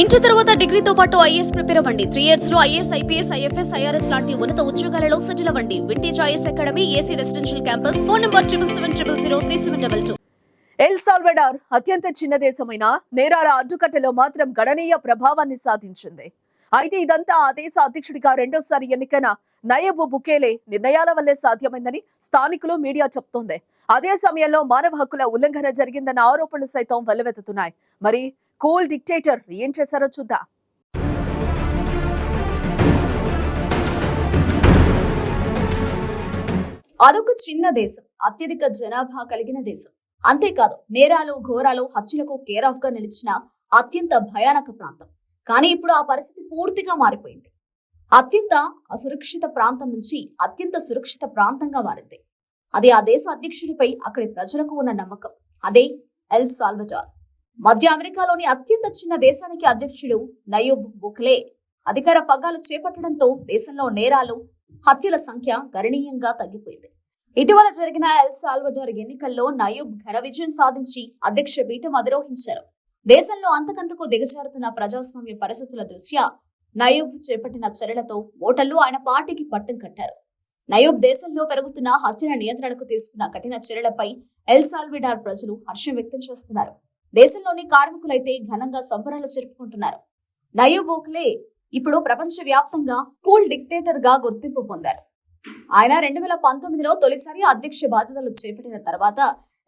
Inter తర్వాత డిగ్రీతో పాటు ఐఏఎస్ ప్రిపేర్ అవ్వండి. త్రీ ఇయర్స్లో ఐఏఎస్ ఐపీఎస్ ఐఎఫ్ఎస్ ఐఆర్ఎస్ లాంటి ఉన్నత ఉద్యోగాలలో సెటిల్ అవ్వండి. Vintage IS academy AC residential campus. Phone number triple seven triple zero three seven double two. El Salvador అత్యంత చిన్న దేశమైన నేరాల అడ్డుకట్టలో మాత్రం గణనీయ ప్రభావాన్ని సాధించింది. అయితే ఇదంతా ఆ దేశ అధ్యక్షుడిగా రెండోసారి ఎన్నికైన నయబు బుకేలే నిర్ణయాల వల్లే సాధ్యమైందని స్థానికులు మీడియా చెప్తోంది. అదే సమయంలో మానవ హక్కుల ఉల్లంఘన జరిగిందన్న ఆరోపణలు సైతం వెల్లువెత్తుతున్నాయి. మరి కూల్ డిక్టేటర్ ఏం చేశారో చూద్దాం. అదొక చిన్న దేశం అత్యధిక జనాభా కలిగిన దేశం. అంతేకాదు నేరాలు ఘోరాలు హత్యలకు కేర్ ఆఫ్గా నిలిచిన అత్యంత భయానక ప్రాంతం. కానీ ఇప్పుడు ఆ పరిస్థితి పూర్తిగా మారిపోయింది. అత్యంత అసురక్షిత ప్రాంతం నుంచి అత్యంత సురక్షిత ప్రాంతంగా మారింది. అది ఆ దేశ అధ్యక్షుడిపై అక్కడి ప్రజలకు ఉన్న నమ్మకం. అదే ఎల్ సాల్వటార్ మధ్య అమెరికాలోని అత్యంత చిన్న దేశానికి అధ్యక్షుడు నయూబ్ బుక్లే అధికార పగ్గాలు చేపట్టడంతో దేశంలో నేరాలు హత్యల సంఖ్య గణనీయంగా తగ్గిపోయింది. ఇటీవల జరిగిన ఎల్ సాల్వడార్ ఎన్నికల్లో నయూబ్ ఘన విజయం సాధించి అధ్యక్ష పీఠం అధిరోహించారు. దేశంలో అంతకంతకు దిగజారుతున్న ప్రజాస్వామ్య పరిస్థితుల దృష్ట్యా నయూబ్ చేపట్టిన చర్యలతో ఓటర్లు ఆయన పార్టీకి పట్టం కట్టారు. నయూబ్ దేశంలో పెరుగుతున్న హత్యల నియంత్రణకు తీసుకున్న కఠిన చర్యలపై ఎల్ సాల్విడార్ ప్రజలు హర్షం వ్యక్తం చేస్తున్నారు. దేశంలోని కార్మికులైతే ఘనంగా సంబరాలు జరుపుకుంటున్నారు. నయూబ్ బోక్లే ఇప్పుడు ప్రపంచ వ్యాప్తంగా కూల్ డిక్టేటర్గా గుర్తింపు పొందారు. ఆయన రెండు వేల పంతొమ్మిదిలో తొలిసారి అధ్యక్ష బాధ్యతలు చేపట్టిన తర్వాత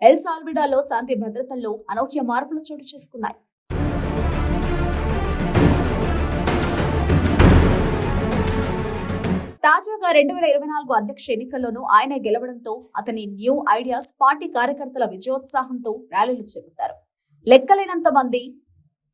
ఎల్ సాల్బిడాలో శాంతి భద్రతల్లో అనూహ్య మార్పులు చోటు చేసుకున్నాయి. తాజాగా రెండు వేల ఇరవై నాలుగు అధ్యక్ష ఎన్నికల్లోనూ ఆయన గెలవడంతో అతని న్యూ ఐడియాస్ పార్టీ కార్యకర్తల విజయోత్సాహంతో ర్యాలీలు చేపట్టారు. లెక్కలేనంత మంది.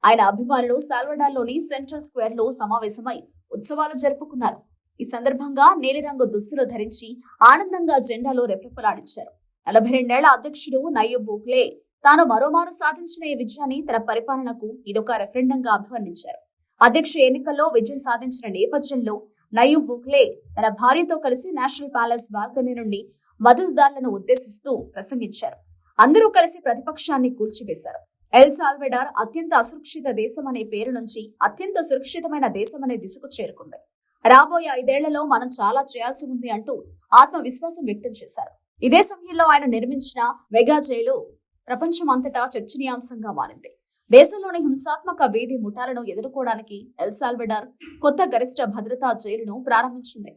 ఆయన అభిమానులు సాల్వడాల్లోని సెంట్రల్ స్క్వేర్లో సమావేశమై ఉత్సవాలు జరుపుకున్నారు. ఈ సందర్భంగా నీలిరంగు దుస్తులు ధరించి ఆనందంగా జెండాలో రెప్రెపలాడించారు నలభై రెండేళ్ళ అధ్యక్షుడు నయ్యబ్ బూక్లే తాను మరోమారు సాధించిన ఈ విజయాన్ని తన పరిపాలనకు ఇదొక రెఫరెండంగా అభివర్ణించారు. అధ్యక్ష ఎన్నికల్లో విజయం సాధించిన నేపథ్యంలో నయూబ్ బుక్లే తన భార్యతో కలిసి నేషనల్ ప్యాలెస్ బాల్కనీ నుండి మద్దతుదారులను ఉద్దేశిస్తూ ప్రసంగించారు. అందరూ కలిసి ప్రతిపక్షాన్ని కూల్చివేశారు. ఎల్ సాల్వెడార్ అత్యంత అసురక్షిత దేశం అనే పేరు నుంచి అత్యంత సురక్షితమైన దేశం అనే దిశకు చేరుకుంది. రాబోయే ఐదేళ్ళలో మనం చాలా చేయాల్సి ఉంది అంటూ ఆత్మవిశ్వాసం వ్యక్తం చేశారు. ఇదే సమయంలో ఆయన నిర్మించిన మెగా జైలు ప్రపంచం అంతటా చర్చనీయాంశంగా మారింది. దేశంలోని హింసాత్మక వీధి ముఠాలను ఎదుర్కోవడానికి ఎల్ సాల్వెడార్ కొత్త గరిష్ట భద్రతా జైలును ప్రారంభించింది.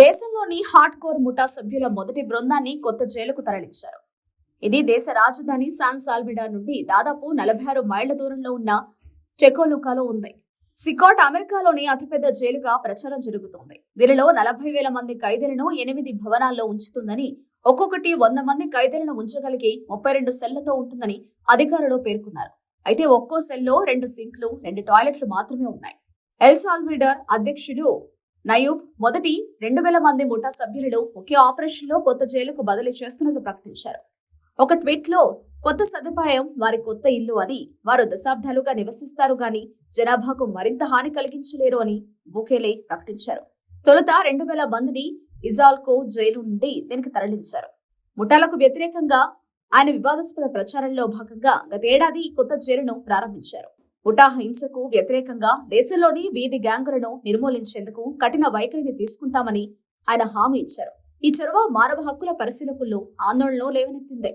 దేశంలోని హార్డ్ కోర్ ముఠా సభ్యుల మొదటి బృందాన్ని కొత్త జైలుకు తరలించారు. ఇది దేశ రాజధాని శాన్ సాల్విడార్ నుండి దాదాపు నలభై ఆరు మైళ్ళ దూరంలో ఉన్న టెకోలుకాలో ఉంది. సికాట్ అమెరికాలోని అతిపెద్ద జైలుగా ప్రచారం జరుగుతోంది. దీనిలో నలభై వేల మంది ఖైదీలను ఎనిమిది భవనాల్లో ఉంచుతుందని ఒక్కొక్కటి వంద మంది ఖైదీలను ఉంచగలిగి ముప్పై రెండు సెల్లతో ఉంటుందని అధికారులు పేర్కొన్నారు. అయితే ఒక్కో సెల్లో రెండు సింక్లు రెండు టాయిలెట్లు మాత్రమే ఉన్నాయి. ఎల్ సాల్విడర్ అధ్యక్షుడు నయూబ్ మొదటి రెండు వేల మంది ముఠా సభ్యులను ఒకే ఆపరేషన్లో కొత్త జైలుకు బదిలీ చేస్తున్నట్లు ప్రకటించారు. ఒక ట్వీట్లో కొత్త సదుపాయం వారి కొత్త ఇల్లు అని వారు దశాబ్దాలుగా నివసిస్తారు గాని జనాభాకు మరింత హాని కలిగించలేరు అని బుకేలే ప్రకటించారు. తొలుత రెండు వేల మందిని ఇజాల్కో జైలు నుండి దీనికి తరలించారు. ముఠాలకు వ్యతిరేకంగా ఆయన వివాదాస్పద ప్రచారంలో భాగంగా గతేడాది ఈ కొత్త జైలును ప్రారంభించారు. ముఠా హింసకు వ్యతిరేకంగా దేశంలోని వీధి గ్యాంగులను నిర్మూలించేందుకు కఠిన వైఖరిని తీసుకుంటామని ఆయన హామీ ఇచ్చారు. ఈ చొరవ మానవ హక్కుల పరిశీలకుల్లో ఆందోళనలో లేవనెత్తింది.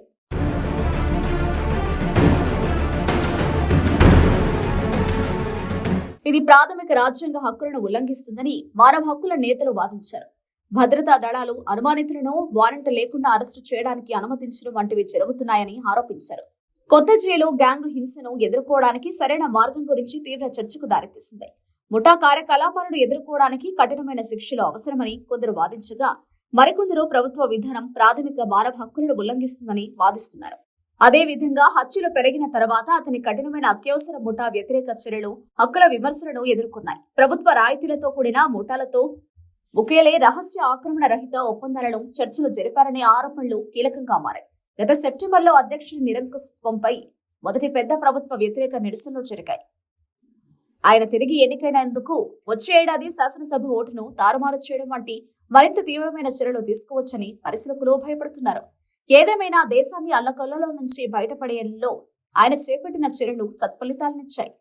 ఇది ప్రాథమిక రాజ్యాంగ హక్కులను ఉల్లంఘిస్తుందని మానవ హక్కుల నేతలు వాదించారు. భద్రతా దళాలు అనుమానితులను వారెంట్ లేకుండా అరెస్టు చేయడానికి అనుమతించడం వంటివి జరుగుతున్నాయని ఆరోపించారు. కొత్త జైలు గ్యాంగ్ హింసను ఎదుర్కోవడానికి సరైన మార్గం గురించి తీవ్ర చర్చకు దారితీసింది. ముఠా కార్యకలాపాలను ఎదుర్కోవడానికి కఠినమైన శిక్షలు అవసరమని కొందరు వాదించగా మరికొందరు ప్రభుత్వ విధానం ప్రాథమిక మానవ హక్కులను ఉల్లంఘిస్తుందని వాదిస్తున్నారు. అదే విధంగా హత్యలు పెరిగిన తర్వాత అతని కఠినమైన అత్యవసర ముఠా వ్యతిరేక చర్యలు హక్కుల విమర్శలను ఎదుర్కొన్నాయి. ప్రభుత్వ రాయితీలతో కూడిన ముఠాలతో ఒకేలే రహస్య ఆక్రమణ రహిత ఒప్పందాలను చర్చలు జరిపారనే ఆరోపణలు కీలకంగా మారాయి. గత సెప్టెంబర్లో అధ్యక్షుడి నిరంకుశత్వంపై మొదటి పెద్ద ప్రభుత్వ వ్యతిరేక నిరసనలు జరిగాయి. ఆయన తిరిగి ఎన్నికైనందుకు వచ్చే ఏడాది శాసనసభ ఓటును తారుమారు చేయడం వంటి మరింత తీవ్రమైన చర్యలు తీసుకోవచ్చని పరిశీలకులు భయపడుతున్నారు. ఏదేమైనా దేశాన్ని అల్లకొల్లలో నుంచి బయటపడేలో ఆయన చేపట్టిన చర్యలు సత్ఫలితాలనిచ్చాయి.